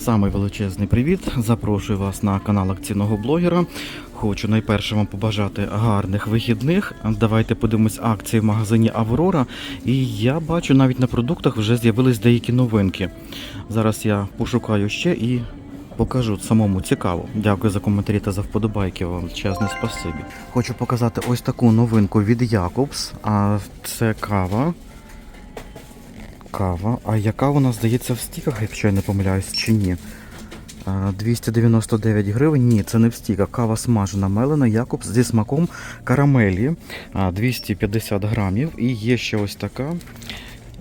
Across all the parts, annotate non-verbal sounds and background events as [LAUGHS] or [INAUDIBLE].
Самий величезний привіт. Запрошую вас на канал акційного блогера. Хочу найперше вам побажати гарних вихідних. Давайте подивимось акції в магазині Аврора. І я бачу, навіть на продуктах вже з'явились деякі новинки. Зараз я пошукаю ще і покажу самому цікаво. Дякую за коментарі та за вподобайки. Вам чесне спасибі. Хочу показати ось таку новинку від Якобс. А це кава. Кава. А яка вона здається в стіках, якщо я не помиляюсь, чи ні? 299 гривень. Ні, це не в стіках. Кава смажена мелена Якобс зі смаком карамелі. 250 грамів. І є ще ось така.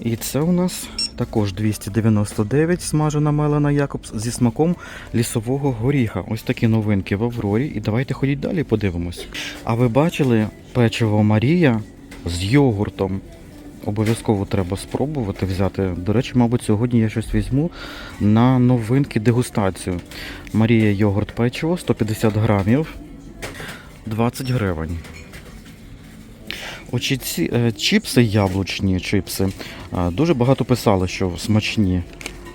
І це у нас також 299 смажена мелена Якобс зі смаком лісового горіха. Ось такі новинки в Аврорі. І давайте ходіть далі, подивимось. А ви бачили печиво Марія з йогуртом? Обов'язково треба спробувати взяти. До речі, мабуть, сьогодні я щось візьму на новинки дегустацію. Марія йогурт печиво 150 грамів, 20 гривень. Очі ці е, чіпси, яблучні чіпси, е, дуже багато писали, що смачні.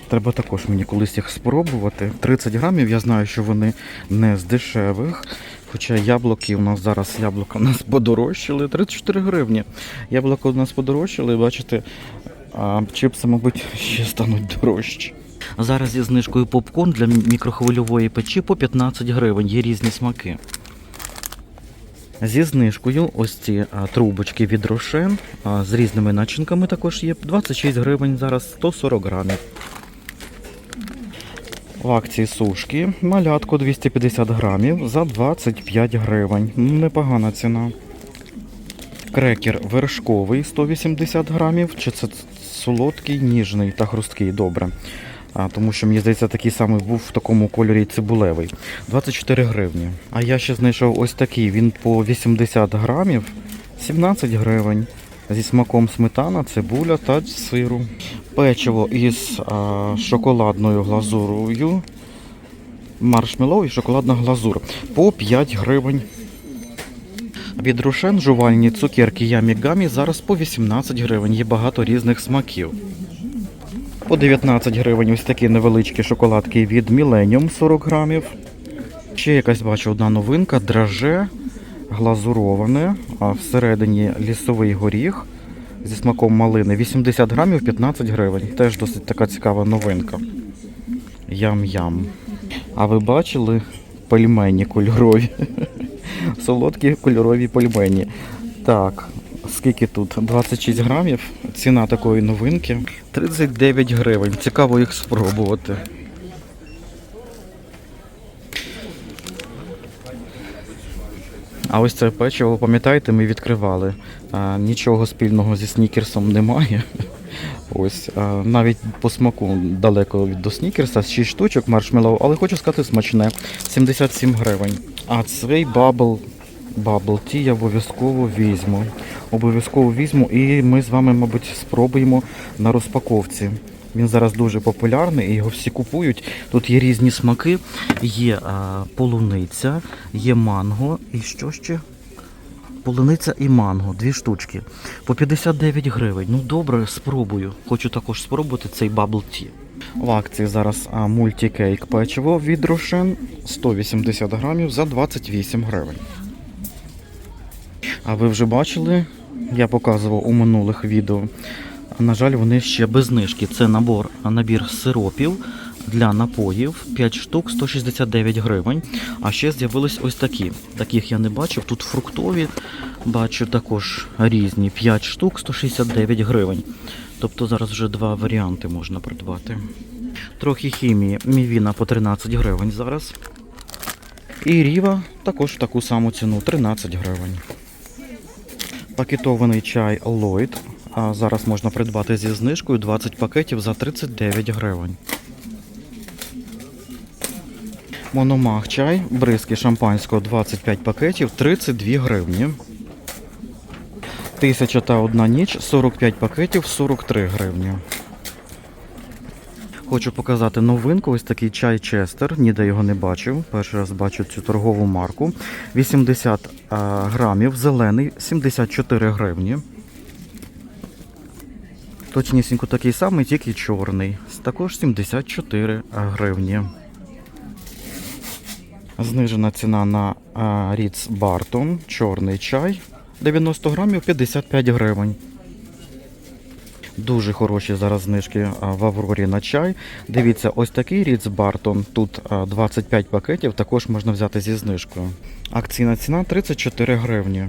Треба також мені колись їх спробувати. 30 грамів, я знаю, що вони не з дешевих. Хоча яблуки у нас зараз яблука у нас подорожчали. 34 гривні. Яблука у нас подорожчали, бачите, а чипси, мабуть, ще стануть дорожчі. Зараз зі знижкою попкорн для мікрохвильової печі по 15 гривень. Є різні смаки. Зі знижкою ось ці а, трубочки від Рошен а, з різними начинками також є. 26 гривень зараз 140 грамів. В акції сушки малятко 250 грамів за 25 гривень. Непогана ціна. Крекер вершковий 180 грамів. Чи це солодкий, ніжний та хрусткий? Добре. А, тому що мені здається, такий самий був в такому кольорі цибулевий. 24 гривні. А я ще знайшов ось такий. Він по 80 грамів, 17 гривень. Зі смаком сметана, цибуля та сиру. Печиво із а, шоколадною глазурою. Маршмеллоу і шоколадна глазур. По 5 гривень. Від Рошен жувальні цукерки Ямі Гамі зараз по 18 гривень. Є багато різних смаків. По 19 гривень ось такі невеличкі шоколадки від Millennium 40 грамів. Ще якась бачу одна новинка драже глазуроване, а всередині лісовий горіх зі смаком малини 80 грамів 15 гривень. Теж досить така цікава новинка. Ям-ям. А ви бачили пельмені кольорові? [LAUGHS] Солодкі кольорові пельмені. Так, скільки тут? 26 грамів. Ціна такої новинки 39 гривень. Цікаво їх спробувати. А ось це печиво, пам'ятаєте, ми відкривали. А, нічого спільного зі снікерсом немає. [LAUGHS] Ось а, навіть по смаку далеко від до снікерса, 6 штучок маршмеллоу, але хочу сказати смачне. 77 гривень. А цей бабл Bubble Tea я обов'язково візьму. Обов'язково візьму і ми з вами, мабуть, спробуємо на розпаковці. Він зараз дуже популярний і його всі купують. Тут є різні смаки, є а, полуниця, є манго і що ще? Полуниця і манго, дві штучки. По 59 гривень. Ну добре, спробую. Хочу також спробувати цей Bubble Tea. В акції зараз а, мультикейк печиво від Рошен 180 грамів за 28 гривень. А ви вже бачили, я показував у минулих відео. На жаль, вони ще без знижки. Це набор, набір сиропів для напоїв 5 штук 169 гривень. А ще з'явились ось такі. Таких я не бачив. Тут фруктові, бачу також різні 5 штук 169 гривень. Тобто зараз вже два варіанти можна придбати. Трохи хімії. Мівіна по 13 гривень зараз. І ріва також в таку саму ціну 13 гривень. Пакетований чай Lloyd. А зараз можна придбати зі знижкою 20 пакетів за 39 гривень. Мономах чай, бризки шампанського 25 пакетів 32 гривні. Тисяча та одна ніч 45 пакетів 43 гривні. Хочу показати новинку. Ось такий чай Честер. Ніде його не бачив. Перший раз бачу цю торгову марку. 80 грамів, зелений, 74 гривні. Точнісінько такий самий, тільки чорний. Також 74 гривні. Знижена ціна на Ріц Бартон, чорний чай 90 грамів 55 гривень. Дуже хороші зараз знижки в Аврорі на чай. Дивіться, ось такий Ріц Бартон. Тут 25 пакетів, також можна взяти зі знижкою. Акційна ціна 34 гривні.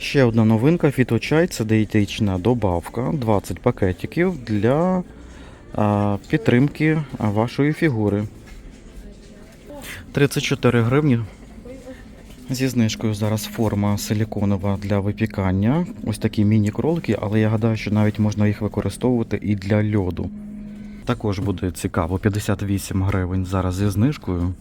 Ще одна новинка фіточай це дієтична добавка, 20 пакетиків для підтримки вашої фігури. 34 гривні. Зі знижкою зараз форма силіконова для випікання. Ось такі міні-кролики, але я гадаю, що навіть можна їх використовувати і для льоду. Також буде цікаво, 58 гривень зараз зі знижкою.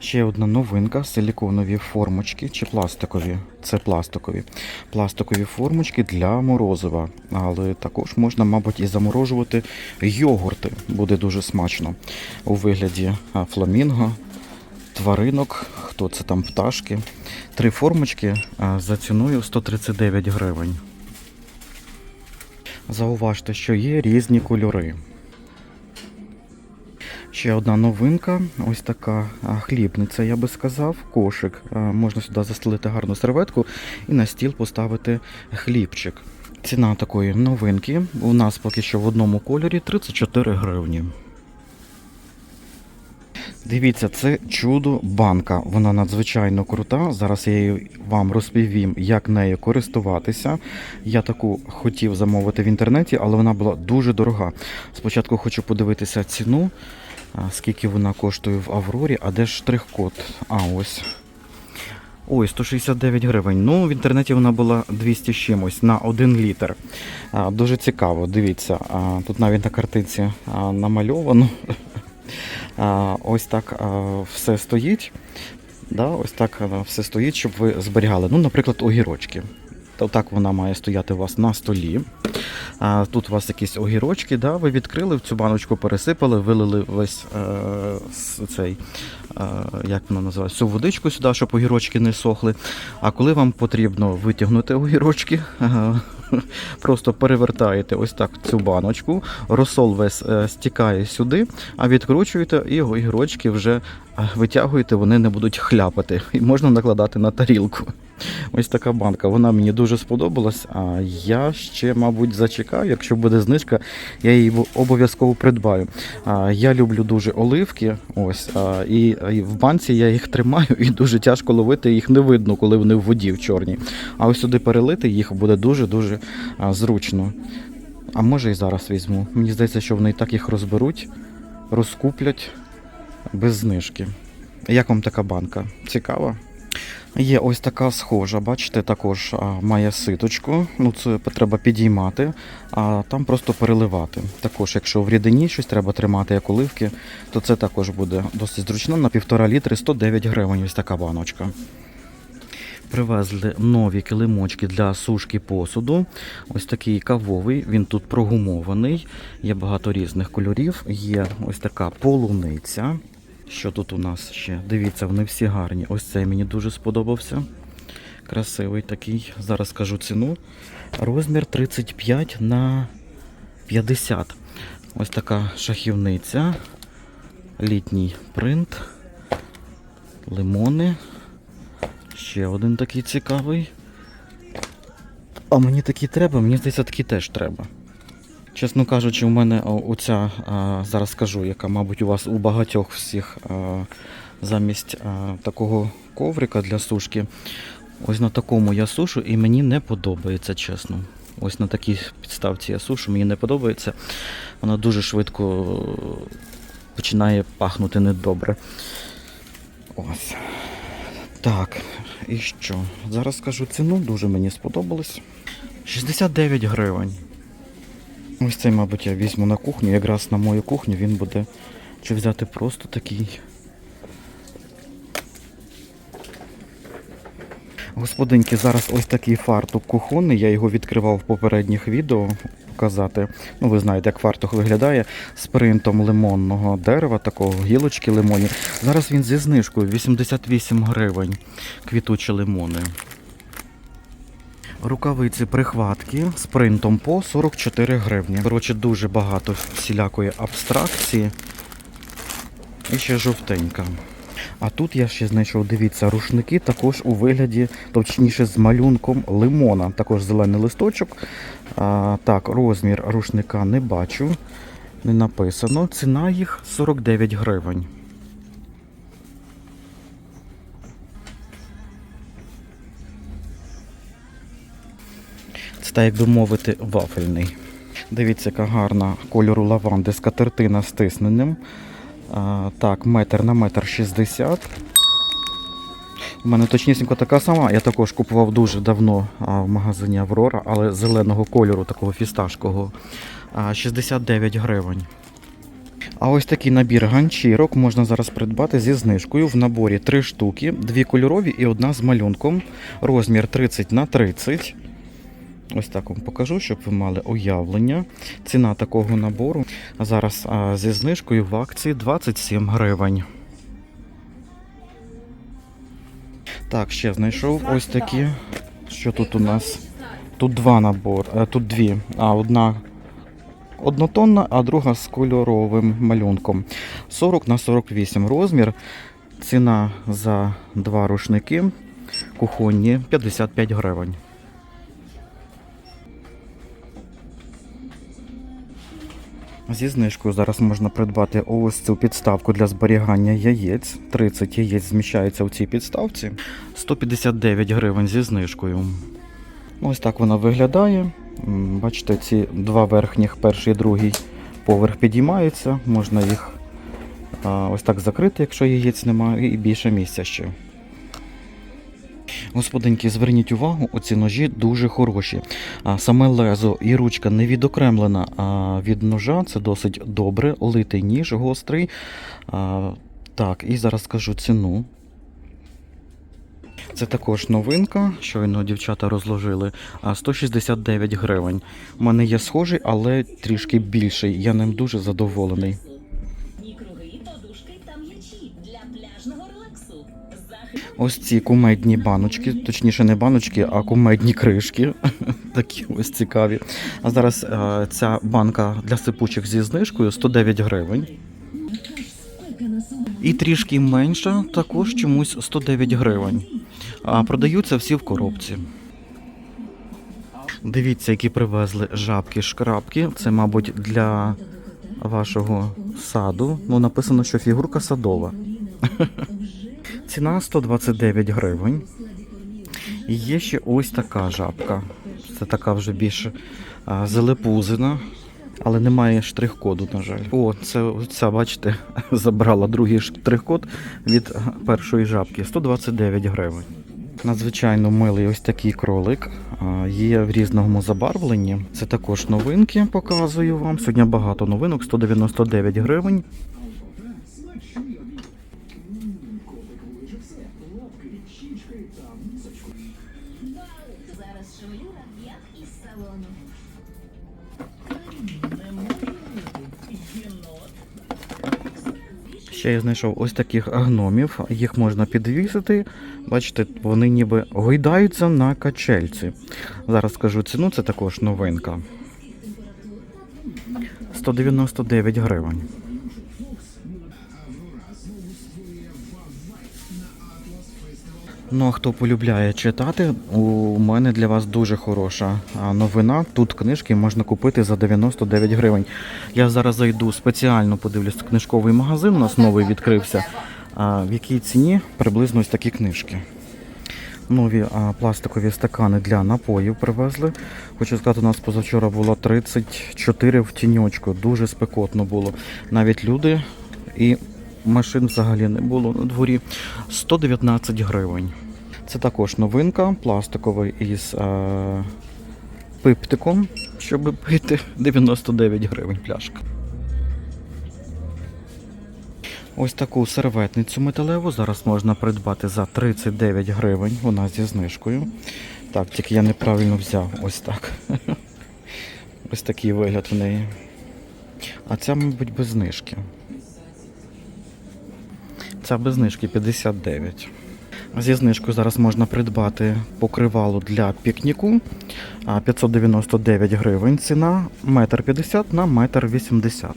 Ще одна новинка силіконові формочки чи пластикові. Це пластикові. Пластикові формочки для морозива. Але також можна, мабуть, і заморожувати йогурти. Буде дуже смачно. У вигляді фламінго, тваринок, хто це там пташки. Три формочки за ціною 139 гривень. Зауважте, що є різні кольори. Ще одна новинка, ось така хлібниця, я би сказав, кошик. Можна сюди застелити гарну серветку і на стіл поставити хлібчик. Ціна такої новинки у нас поки що в одному кольорі 34 гривні. Дивіться, це чудо банка. Вона надзвичайно крута. Зараз я вам розповім, як нею користуватися. Я таку хотів замовити в інтернеті, але вона була дуже дорога. Спочатку хочу подивитися ціну, скільки вона коштує в Аврорі, а де ж штрих-код? А, ось. Ой, 169 гривень. Ну, в інтернеті вона була 200 з чимось на 1 літр. Дуже цікаво, дивіться. Тут навіть на картинці намальовано. [LAUGHS] Ось так все стоїть. Да, ось так все стоїть, щоб ви зберігали. Ну, наприклад, огірочки. То так вона має стояти у вас на столі. А, тут у вас якісь огірочки, да, ви відкрили в цю баночку, пересипали, вилили весь е, цей, е, як воно називається, всю водичку сюди, щоб огірочки не сохли. А коли вам потрібно витягнути огірочки, [LAUGHS] е, просто перевертаєте ось так цю баночку, розсол весь е, стікає сюди, а відкручуєте і огірочки вже е, витягуєте, вони не будуть хляпати. І можна накладати на тарілку. Ось така банка. Вона мені дуже сподобалась. А я ще, мабуть, зачекаю. Якщо буде знижка, я її обов'язково придбаю. А, я люблю дуже оливки. Ось, а, і, і в банці я їх тримаю, і дуже тяжко ловити, їх не видно, коли вони в воді в чорній. А ось сюди перелити їх буде дуже-дуже зручно. А може і зараз візьму. Мені здається, що вони і так їх розберуть, розкуплять без знижки. Як вам така банка? Цікава? Є ось така схожа, бачите, також має ситочку. Ну, це треба підіймати, а там просто переливати. Також, якщо в рідині щось треба тримати, як оливки, то це також буде досить зручно. На півтора літри 109 гривень. Ось така баночка. Привезли нові килимочки для сушки посуду. Ось такий кавовий, він тут прогумований. Є багато різних кольорів. Є ось така полуниця. Що тут у нас ще? Дивіться, вони всі гарні. Ось цей мені дуже сподобався. Красивий такий. Зараз скажу ціну. Розмір 35 на 50. Ось така шахівниця. Літній принт. Лимони. Ще один такий цікавий. А мені такі треба, мені здається, такі теж треба. Чесно кажучи, у мене оця, зараз скажу, яка, мабуть, у вас у багатьох всіх замість такого коврика для сушки. Ось на такому я сушу і мені не подобається, чесно. Ось на такій підставці я сушу, мені не подобається. Вона дуже швидко починає пахнути недобре. Ось. Так, і що? Зараз скажу ціну, дуже мені сподобалось. 69 гривень. Ось цей, мабуть, я візьму на кухню. Якраз на мою кухню він буде. Чи взяти просто такий. Господинки, зараз ось такий фартук кухонний. Я його відкривав в попередніх відео показати. Ну, ви знаєте, як фартух виглядає з принтом лимонного дерева, такого гілочки лимонні. Зараз він зі знижкою 88 гривень. Квітучі лимони. Рукавиці прихватки з принтом по 44 гривні. Коротше, дуже багато всілякої абстракції. І ще жовтенька. А тут я ще знайшов, дивіться, рушники також у вигляді, точніше, з малюнком лимона. Також зелений листочок. А, так, розмір рушника не бачу. Не написано. Ціна їх 49 гривень. Так, як би мовити, вафельний. Дивіться, яка гарна кольору лаванди з тисненням. А, так, метр на метр 60. У мене точнісінько така сама. Я також купував дуже давно в магазині Аврора, але зеленого кольору, такого фісташкового. А, 69 гривень. А ось такий набір ганчірок можна зараз придбати зі знижкою. В наборі 3 штуки, дві кольорові і одна з малюнком. Розмір 30 на 30. Ось так вам покажу, щоб ви мали уявлення. Ціна такого набору зараз зі знижкою в акції 27 гривень. Так, ще знайшов ось такі. Що тут у нас? Тут два набори, е, тут дві. А одна однотонна, а друга з кольоровим малюнком. 40 на 48 розмір. Ціна за два рушники кухонні 55 гривень. Зі знижкою зараз можна придбати ось цю підставку для зберігання яєць. 30 яєць зміщається в цій підставці. 159 гривень зі знижкою. Ось так вона виглядає. Бачите, ці два верхніх, перший і другий поверх підіймаються. Можна їх ось так закрити, якщо яєць немає, і більше місця ще. Господинки, зверніть увагу, оці ножі дуже хороші. А саме лезо і ручка не відокремлена а від ножа. Це досить добре. Литий ніж, гострий. А, так, і зараз скажу ціну. Це також новинка, щойно дівчата розложили. 169 гривень. У мене є схожий, але трішки більший. Я ним дуже задоволений. Ось ці кумедні баночки, точніше не баночки, а кумедні кришки. [LAUGHS] Такі ось цікаві. А зараз е, ця банка для сипучих зі знижкою 109 гривень. І трішки менша, також чомусь 109 гривень. А продаються всі в коробці. Дивіться, які привезли жабки-шкрабки. Це, мабуть, для вашого саду. Ну, написано, що фігурка садова. [LAUGHS] Ціна 129 гривень. І є ще ось така жабка. Це така вже більш а, залепузина, але немає штрих-коду, на жаль. О, це ця, бачите, [LAUGHS] забрала другий штрих-код від першої жабки. 129 гривень. Надзвичайно милий ось такий кролик. Є в різному забарвленні. Це також новинки, показую вам. Сьогодні багато новинок, 199 гривень. Шевелюра, як із салону. Ще я знайшов ось таких гномів. Їх можна підвісити. Бачите, вони ніби гойдаються на качельці. Зараз скажу ціну, це також новинка. 199 гривень. Ну а хто полюбляє читати, у мене для вас дуже хороша новина. Тут книжки можна купити за 99 гривень. Я зараз зайду спеціально подивлюсь книжковий магазин. У нас новий відкрився. В якій ціні приблизно ось такі книжки. Нові а, пластикові стакани для напоїв привезли. Хочу сказати, у нас позавчора було 34 в тіньочку. Дуже спекотно було. Навіть люди і машин взагалі не було на дворі. 119 гривень. Це також новинка, пластиковий із е, пиптиком, щоб пити 99 гривень пляшка. Ось таку серветницю металеву зараз можна придбати за 39 гривень. Вона зі знижкою. Так, тільки я неправильно взяв. Ось так. [LAUGHS] Ось такий вигляд в неї. А ця, мабуть, без знижки. Ця без знижки 59. Зі знижкою зараз можна придбати покривало для пікніку. 599 гривень ціна, 1,50 м на 1,80 м.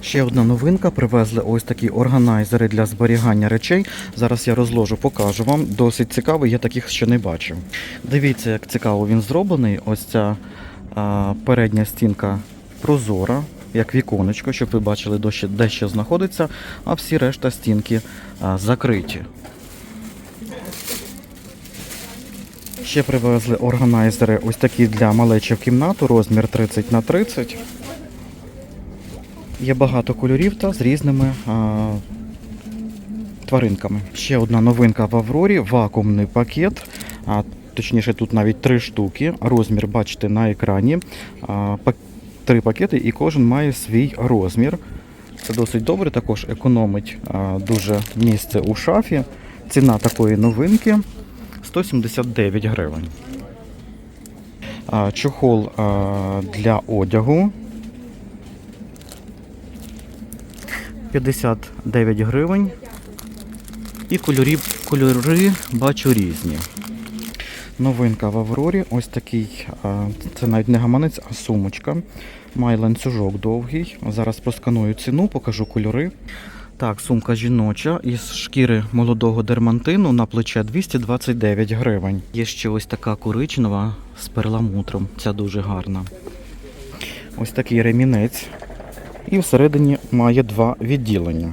Ще одна новинка. Привезли ось такі органайзери для зберігання речей. Зараз я розложу, покажу вам. Досить цікавий, я таких ще не бачив. Дивіться, як цікаво він зроблений. Ось ця а, передня стінка прозора, як віконечко, щоб ви бачили, де ще- знаходиться, а всі решта стінки закриті. Ще привезли органайзери ось такі для малечі в кімнату, розмір 30 на 30. Є багато кольорів та з різними а, тваринками. Ще одна новинка в Аврорі вакуумний пакет. А, точніше, тут навіть три штуки. Розмір бачите на екрані. А, три пакети, і кожен має свій розмір. Це досить добре, також економить а, дуже місце у шафі. Ціна такої новинки 179 гривень. А, Чохол а, для одягу 59 гривень. І кольорі, кольори бачу різні. Новинка в Аврорі. Ось такий, це навіть не гаманець, а сумочка. Має ланцюжок довгий. Зараз просканую ціну, покажу кольори. Так, сумка жіноча із шкіри молодого дермантину на плече 229 гривень. Є ще ось така коричнева з перламутром. Ця дуже гарна. Ось такий ремінець. І всередині має два відділення.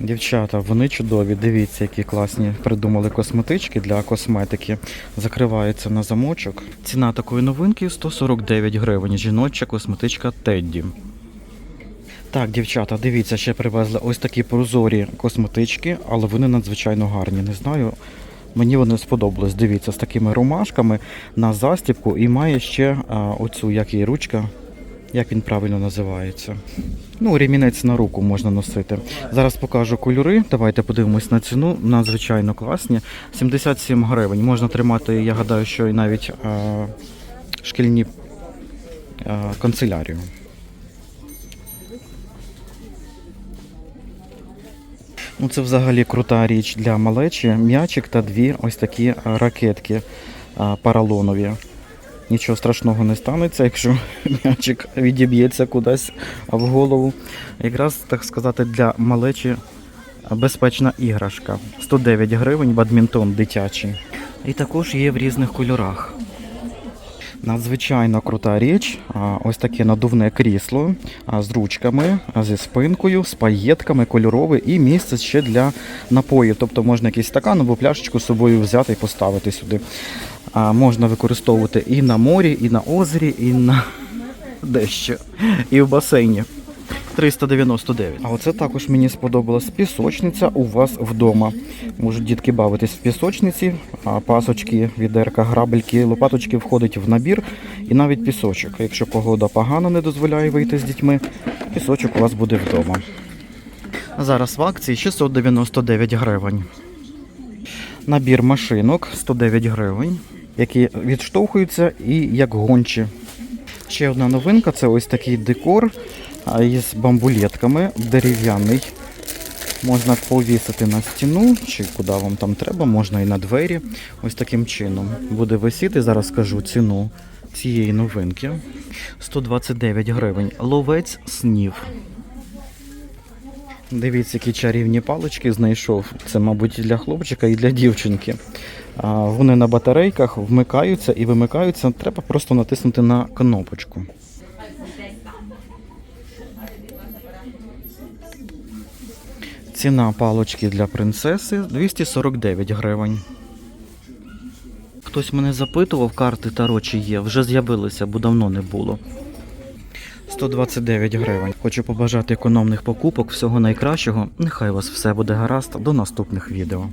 Дівчата, вони чудові. Дивіться, які класні придумали косметички для косметики. Закриваються на замочок. Ціна такої новинки 149 гривень. Жіноча косметичка Тедді. Так, дівчата, дивіться, ще привезли ось такі прозорі косметички, але вони надзвичайно гарні. Не знаю. Мені вони сподобались. Дивіться, з такими ромашками на застібку і має ще а, оцю, як її ручка, як він правильно називається. Ну, ремінець на руку можна носити. Зараз покажу кольори. Давайте подивимось на ціну. Надзвичайно класні. 77 гривень. Можна тримати, я гадаю, що і навіть а, шкільні а, канцелярію. Ну, це взагалі крута річ для малечі. М'ячик та дві ось такі ракетки а, поролонові. Нічого страшного не станеться, якщо м'ячик відіб'ється кудись в голову. Якраз, так сказати, для малечі безпечна іграшка. 109 гривень бадмінтон дитячий. І також є в різних кольорах. Надзвичайно крута річ. Ось таке надувне крісло з ручками, зі спинкою, з паєтками, кольорове і місце ще для напоїв. Тобто можна якийсь стакан або пляшечку з собою взяти і поставити сюди. Можна використовувати і на морі, і на озері, і на [LAUGHS] дещо, і в басейні. 399. А оце також мені сподобалось пісочниця у вас вдома. Можуть дітки бавитись в пісочниці, а пасочки, відерка, грабельки, лопаточки входить в набір і навіть пісочок. Якщо погода погана не дозволяє вийти з дітьми, пісочок у вас буде вдома. Зараз в акції 699 гривень. Набір машинок 109 гривень, які відштовхуються і як гончі. Ще одна новинка це ось такий декор із бамбулетками, дерев'яний. Можна повісити на стіну, чи куди вам там треба, можна і на двері. Ось таким чином. Буде висіти, зараз скажу ціну цієї новинки. 129 гривень. Ловець снів. Дивіться, які чарівні палички знайшов. Це, мабуть, і для хлопчика, і для дівчинки. Вони на батарейках вмикаються і вимикаються. Треба просто натиснути на кнопочку. Ціна палочки для принцеси 249 гривень. Хтось мене запитував, карти Таро чи є. Вже з'явилися, бо давно не було. 129 гривень. Хочу побажати економних покупок, всього найкращого. Нехай у вас все буде гаразд. До наступних відео.